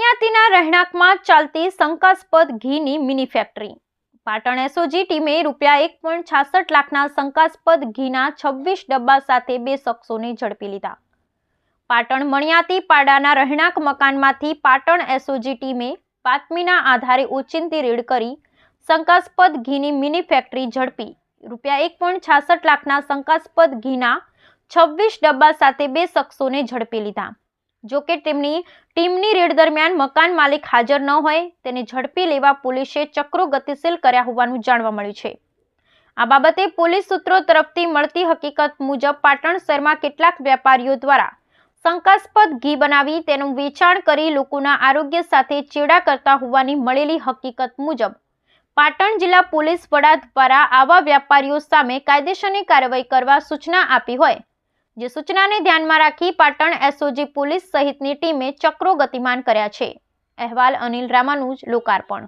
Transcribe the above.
મણિયાતીના રહેણાંકમાં ચાલતી શંકાસ્પદ ઘીની મિની ફેક્ટરી. પાટણ એસઓજી ટીમે રૂપિયા એક પોઈન્ટ છાસઠ લાખના શંકાસ્પદ ઘીના છવ્વીસ ડબ્બા સાથે બે શખ્સોને ઝડપી લીધા. પાટણ મણિયાતી પાડાના રહેણાંક મકાનમાંથી પાટણ એસઓજી ટીમે બાતમીના આધારે ઓચિંતી રેડ કરી શંકાસ્પદ ઘીની મિની ફેક્ટરી ઝડપી. રૂપિયા એક પોઈન્ટ છાસઠ લાખના શંકાસ્પદ ઘીના છવ્વીસ ડબ્બા સાથે બે શખ્સોને ઝડપી લીધા. જો કે તેમની ટીમની રેડ દરમિયાન મકાન માલિક હાજર ન હોય, તેને ઝડપી લેવા પોલીસે ચક્રો ગતિશીલ કર્યા હોવાનું જાણવા મળ્યું છે. આ બાબતે પોલીસ સૂત્રો તરફથી મળતી હકીકત મુજબ પાટણ શહેરમાં કેટલાક વેપારીઓ દ્વારા શંકાસ્પદ ઘી બનાવી તેનું વેચાણ કરી લોકોના આરોગ્ય સાથે ચેડા કરતા હોવાની મળેલી હકીકત મુજબ, પાટણ જિલ્લા પોલીસ વડા દ્વારા આવા વેપારીઓ સામે કાયદેસરની કાર્યવાહી કરવા સૂચના આપી હોય. જે સૂચનાને ધ્યાનમાં રાખી પાટણ એસઓજી પોલીસ સહિતની ટીમે ચક્રો ગતિમાન કર્યા છે. અહેવાલ અનિલ રામાનુજ, લોકાર્પણ.